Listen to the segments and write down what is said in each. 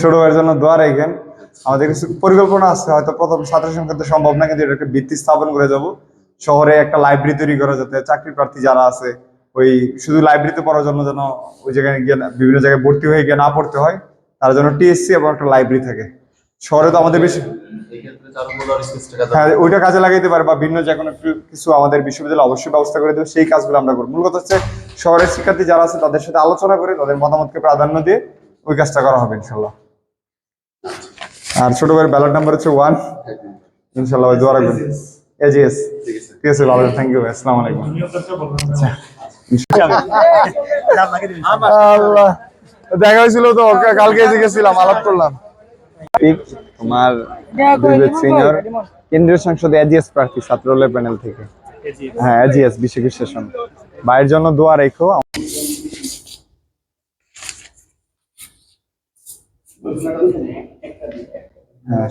ছোট ভাইয়ের জন্য দোয়া রাখেন। আমাদের কিছু পরিকল্পনা আছে হয়তো প্রথম ছাত্র সংখ্যা তো সম্ভব না কিন্তু এটা একটা ভিত্তি স্থাপন করে যাব। শহরে একটা লাইব্রেরি তৈরি করা যাতে চাকরি প্রার্থী যারা আছে ওই শুধু লাইব্রেরিতে পড়ার জন্য যেন ওই জায়গায় গিয়ে বিভিন্ন জায়গায় ভর্তি হয়ে গিয়ে না পড়তে হয় তার জন্য টিএসসি এবং একটা লাইব্রেরি থাকে। শহরে তো আমাদের বেশি হ্যাঁ ওইটা কাজে লাগাইতে পারে বা ভিন্ন যে কোনো কিছু আমাদের বিশ্ববিদ্যালয় অবশ্যই ব্যবস্থা করে দেবে সেই কাজগুলো আমরা করব। মূল কথা হচ্ছে শহরের শিক্ষার্থী যারা আছে তাদের সাথে আলোচনা করে তাদের মতামতকে প্রাধান্য দিয়ে ওই কাজটা করা হবে ইনশাল্লাহ। আর ছোট ভাইয়ের ব্যালট নাম্বার হচ্ছে ওয়ান ইনশাল্লাহ ভাই দোয়া রাখবেন। এজিএস ঠিক আছে ঠিক ভালো থ্যাংক ইউ ভাই আসসালামু আলাইকুম। আচ্ছা আল্লাহ। দেখা হয়েছিল তো কালকে গেছিলাম আলাপ করলাম। তোমার সিনিয়র কেন্দ্রীয় সংসদে এজিএস প্রার্থী ছাত্রলের প্যানেল থেকে। হ্যাঁ এজিএস বিশ্বকৃষ্ণ শাসন ভাইয়ের জন্য দোয়া রেখো। হ্যাঁ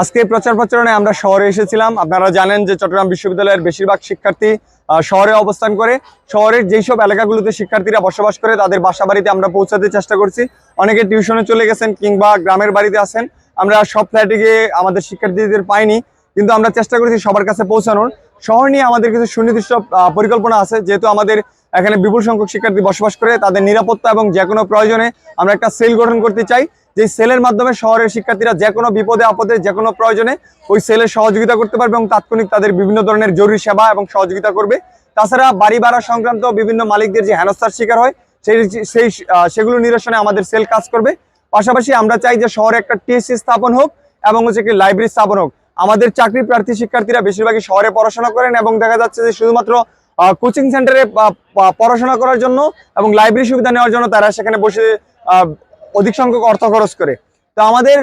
আজকে প্রচার প্রচারণে আমরা শহরে এসেছিলাম। আপনারা জানেন যে চট্টগ্রাম বিশ্ববিদ্যালয়ের বেশিরভাগ শিক্ষার্থী শহরে অবস্থান করে। শহরের যেই সব এলাকাগুলোতে শিক্ষার্থীরা বসবাস করে, তাদের বাসা বাড়িতে আমরা পৌঁছাতে চেষ্টা করছি। অনেকে টিউশনে চলে গেছেন কিংবা গ্রামের বাড়িতে আছেন। আমরা সব ফ্ল্যাটে গিয়ে আমাদের শিক্ষার্থীদের পাইনি। কিন্তু আমরা চেষ্টা করেছি সবার কাছে পৌঁছানোর। শহর নিয়ে আমাদের কিছু সুনির্দিষ্ট পরিকল্পনা আছে, যেহেতু আমাদের এখানে বিপুল সংখ্যক শিক্ষার্থী বসবাস করে, তাদের নিরাপত্তা এবং যে কোনো প্রয়োজনে আমরা একটা সেল গঠন করতে চাই। যে সেলের মাধ্যমে শহরের শিক্ষার্থীরা যে কোনো বিপদে, আপদে যে কোনো প্রয়োজনে ওই সেলের সহযোগিতা করতে পারবে এবং তাৎক্ষণিক তাদের বিভিন্ন ধরনের জরুরি সেবা এবং সহযোগিতা করবে। তাছাড়া বাড়ি ভাড়া সংক্রান্ত বিভিন্ন মালিকদের যে হেনস্থার শিকার হয়, সেই সেই সেগুলো নিরসনে আমাদের সেল কাজ করবে। পাশাপাশি আমরা চাই যে শহরে একটা টিএসসি স্থাপন হোক এবং হচ্ছে একটি লাইব্রেরি স্থাপন হোক। আমাদের চাকরি প্রার্থী শিক্ষার্থীরা বেশিরভাগই শহরে পড়াশোনা করেন এবং দেখা যাচ্ছে যে শুধুমাত্র কোচিং সেন্টারে পড়াশোনা করার জন্য এবং লাইব্রেরি সুবিধা নেওয়ার জন্য তারা সেখানে বসে অধিক সংখ্যক অর্থ খরচ করে। তো আমাদের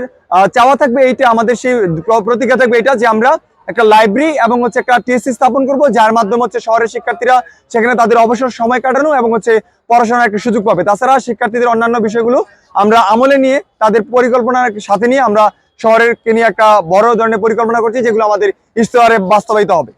চাওয়া থাকবে এইটা, আমাদের সেই প্র- প্রতিজ্ঞা থাকবে এটা যে আমরা একটা লাইব্রেরি এবং হচ্ছে একটা টিএসসি স্থাপন করব, যার মাধ্যমে হচ্ছে শহরের শিক্ষার্থীরা সেখানে তাদের অবসর সময় কাটানো এবং হচ্ছে পড়াশোনার একটা সুযোগ পাবে। তাছাড়া শিক্ষার্থীদের অন্যান্য বিষয়গুলো আমরা আমলে নিয়ে, তাদের পরিকল্পনার সাথে নিয়ে আমরা শহরের কে নিয়ে একটা বড় ধরনের পরিকল্পনা করছি যেগুলো আমাদের ইশতেহারে বাস্তবায়িত হবে।